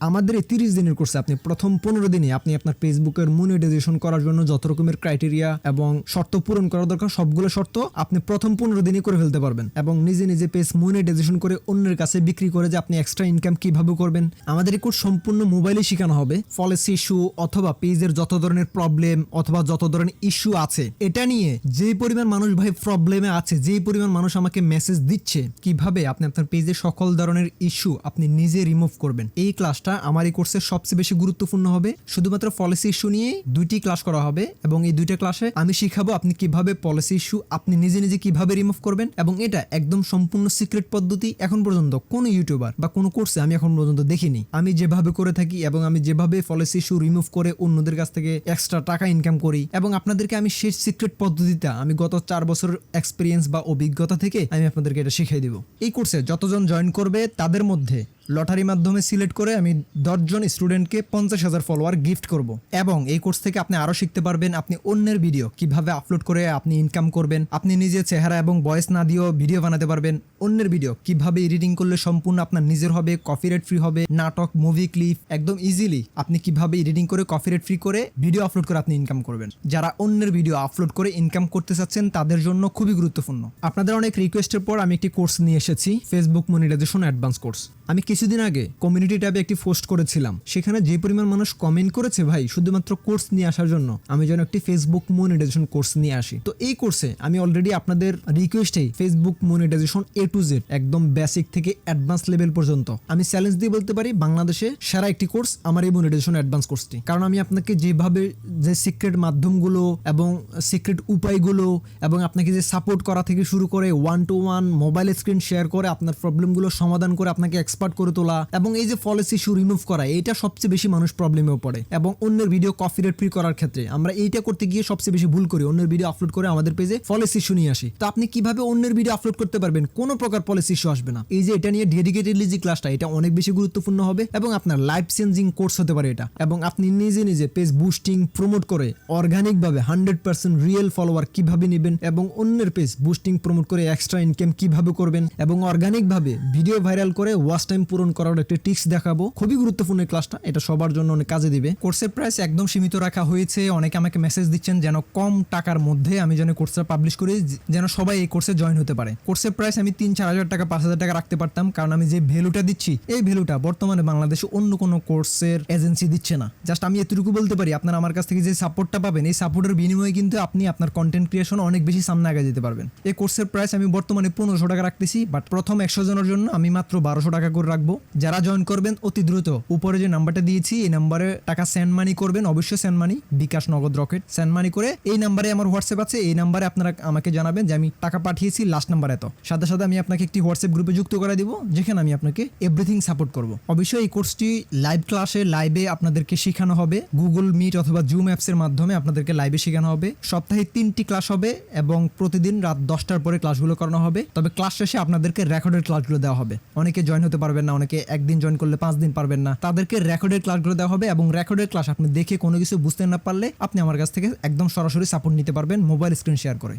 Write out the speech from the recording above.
আমাদের এই তিরিশ দিনের কোর্সে আপনি প্রথম পনেরো দিনে আপনি আপনার ফেসবুকের মনিটাইজেশন করার জন্য যত রকমের ক্রাইটেরিয়া এবং শর্ত পূরণ করা দরকার, সবগুলো শর্ত আপনি প্রথম পনেরো দিনই করে ফেলতে পারবেন এবং নিজে নিজে পেজ মনিটাইজেশন করে অন্যের কাছে বিক্রি করে যে আপনি এক্সট্রা ইনকাম কীভাবে করবেন। আমাদের এই কোর্স সম্পূর্ণ মোবাইলে শেখানো হবে। পলিসি ইস্যু অথবা পেজের যত ধরনের প্রবলেম অথবা যত ধরনের ইস্যু আছে, এটা নিয়ে যে পরিমাণ মানুষ ভাই প্রবলেমে আছে, যেই পরিমাণ মানুষ আমাকে মেসেজ দিচ্ছে, কীভাবে আপনি আপনার পেজের সকল ধরনের ইস্যু আপনি নিজে রিমুভ করবেন। এই ক্লাসটা আমার এই কোর্সের সবচেয়ে বেশি গুরুত্বপূর্ণ হবে। শুধুমাত্র পলিসি ইস্যু নিয়ে দুইটি ক্লাস করা হবে এবং এই দুইটা ক্লাসে আমি শিখাবো আপনি কীভাবে পলিসি ইস্যু আপনি নিজে নিজে কীভাবে রিমুভ করবেন এবং এটা একদম সম্পূর্ণ সিক্রেট পদ্ধতি এখন পর্যন্ত কোনো ইউটিউবার বা কোনো কোর্সে আমি এখন পর্যন্ত দেখিনি। আমি যেভাবে করে থাকি এবং আমি যেভাবে পলিসি ইস্যু রিমুভ করে অন্যদের কাছ থেকে এক্সট্রা টাকা ইনকাম করি এবং আপনাদেরকে আমি সেই সিক্রেট পদ্ধতিটা আমি গত চার বছর এক্সপিরিয়েন্স বা অভিজ্ঞতা থেকে আমি আপনাদেরকে এটা শিখিয়ে দিব। এই কোর্সে যতজন জয়েন করবে তাদের মধ্যে লটারি মাধ্যমে সিলেক্ট করে আমি দশজন স্টুডেন্টকে পঞ্চাশ হাজার ফলোয়ার গিফট করব। এবং এই কোর্স থেকে আপনি আরও শিখতে পারবেন আপনি অন্যের ভিডিও কীভাবে আপলোড করে আপনি ইনকাম করবেন, আপনি নিজের চেহারা এবং ভয়েস না দিয়েও ভিডিও বানাতে পারবেন, অন্যের ভিডিও কীভাবে এডিটিং করলে সম্পূর্ণ আপনার নিজের হবে কপিরাইট ফ্রি হবে, নাটক মুভি ক্লিপ একদম ইজিলি আপনি কীভাবে এডিটিং করে কপিরাইট ফ্রি করে ভিডিও আপলোড করে আপনি ইনকাম করবেন। যারা অন্যের ভিডিও আপলোড করে ইনকাম করতে চাচ্ছেন, তাদের জন্য খুবই গুরুত্বপূর্ণ। আপনাদের অনেক রিকোয়েস্টের পর আমি একটি কোর্স নিয়ে এসেছি ফেসবুক মনিটাইজেশন অ্যাডভান্স কোর্স আমি কিছুদিন আগে কমিউনিটি ট্যাবে একটি পোস্ট করেছিলাম। সেখানে যে পরিমাণ মানুষ কমেন্ট করেছে, ভাই, শুধুমাত্র কোর্স নিয়ে আসার জন্য আমি যেন একটি ফেসবুক মনিটাইজেশন কোর্স নিয়ে আসি। তো এই কোর্সে আমি অলরেডি আপনাদের রিকোয়েস্টেই Facebook monetization A to Z একদম বেসিক থেকে অ্যাডভান্স লেভেল পর্যন্ত। আমি চ্যালেঞ্জ দিয়ে বলতে পারি, বাংলাদেশে সেরা একটি কোর্স আমার এই মনিটাইজেশন অ্যাডভান্স কোর্সটি কারণ আমি আপনাকে যেভাবে যে সিক্রেট মাধ্যমগুলো এবং সিক্রেট উপায়গুলো এবং আপনাকে যে সাপোর্ট করা থেকে শুরু করে one to one mobile screen share করে আপনার প্রবলেমগুলো সমাধান করে আপনাকে এক্সপার্ট করে তোলা এবং এই যে ফলেস ইস্যু রিমুভ করা এটা সবচেয়ে বেশি মানুষ প্রবলেমেও পড়ে। এবং অন্যের ভিডিও কপিরাইট ফ্রি করার ক্ষেত্রে আমরা এইটা করতে গিয়ে সবচেয়ে বেশি ভুল করি। অন্যের ভিডিও আপলোড করে আমাদের পেজে ফলেস ইস্যু নিয়ে আসি। তো আপনি কীভাবে অন্যের ভিডিও আপলোড করতে পারবেন? কোনো প্রকার পলিসি ইস্যু আসবে না। এই যে এটা নিয়ে ডেডিকেটেডলি যে ক্লাসটা এটা অনেক বেশি গুরুত্বপূর্ণ হবে এবং আপনার লাইফ চেঞ্জিং কোর্স হতে পারে এটা। এবং আপনি নিজে নিজে পেজ বুস্টিং প্রমোট করে অর্গানিক ভাবে হান্ড্রেড পার্সেন্ট রিয়েল ফলোয়ার কীভাবে নেবেন এবং অন্যের পেজ বুস্টিং প্রমোট করে এক্সট্রা ইনকাম কীভাবে করবেন এবং অর্গানিক ভাবে ভিডিও ভাইরাল করে ওয়াচ টাইম পূরণ করার একটা টিপস দেখাবো। খুবই গুরুত্বপূর্ণ ক্লাসটা এটা সবার জন্য অনেক কাজে দিবে। কোর্সের প্রাইস একদম সীমিত রাখা হয়েছে। অনেকে আমাকে মেসেজ দিচ্ছেন যেন কম টাকার মধ্যে আমি যেন কোর্সটা পাবলিশ করি যেন সবাই এই কোর্সে জয়েন হতে পারে। কোর্সের প্রাইস আমি তিন চার হাজার টাকা, পাঁচ হাজার টাকা রাখতে পারতাম, কারণ আমি যে ভ্যালুটা দিচ্ছি, এই ভ্যালুটা বর্তমানে বাংলাদেশে অন্য কোনো কোর্সের এজেন্সি দিচ্ছে না। জাস্ট আমি এতটুকু বলতে পারি, আপনার আমার কাছ থেকে যে সাপোর্টটা পাবেন, এই সাপোর্টের বিনিময়ে কিন্তু আপনি আপনার কন্টেন্ট ক্রিয়েশন অনেক বেশি সামনে আগে যেতে পারবেন। এই কোর্সের প্রাইস আমি বর্তমানে পনেরোশো টাকা রাখতেছি বাট প্রথম একশো জনের জন্য আমি মাত্র বারোশো টাকা করে রাখব। যারা জয়েন করবেন, অতি দ্রুত। উপরে যে নাম্বারটা দিয়েছি, এই নাম্বারে টাকা সেন্ড মানি করবেন, অবশ্যই সেন্ড মানি বিকাশ নগদ রকেট সেন্ড মানি করে এই নাম্বারে আমার হোয়াটসঅ্যাপ আছে, এই নাম্বারে আপনারা আমাকে জানাবেন যে আমি টাকা পাঠিয়েছি লাস্ট নাম্বার এত। সাথে সাথে আমি আপনাকে একটি হোয়াটসঅ্যাপ গ্রুপে যুক্ত করে দিব, যেখানে আমি আপনাকে এভরিথিং সাপোর্ট করব। অবশ্যই এই কোর্সটি লাইভ ক্লাসে লাইভে আপনাদেরকে শেখানো হবে। গুগল মিট অথবা জুম অ্যাপসের মাধ্যমে আপনাদেরকে লাইভে শেখানো হবে। সপ্তাহে তিনটি ক্লাস হবে এবং প্রতিদিন রাত দশটার পরে ক্লাসগুলো করানো হবে। তবে ক্লাস শেষে আপনাদেরকে রেকর্ডের ক্লাসগুলো দেওয়া হবে। অনেকে জয়েন হতে পারবেন না, অনেকে একদিন জয়েন করলে পাঁচ দিন পারবেন না। তাদেরকে রেকর্ডের ক্লাসগুলো দেওয়া হবে এবং রেকর্ডের ক্লাস আপনি দেখে কোনো কিছু বুঝতে না পারলে আপনি আমার কাছ থেকে একদম সরাসরি সাপোর্ট নিতে পারবেন মোবাইল স্ক্রিন শেয়ার করে।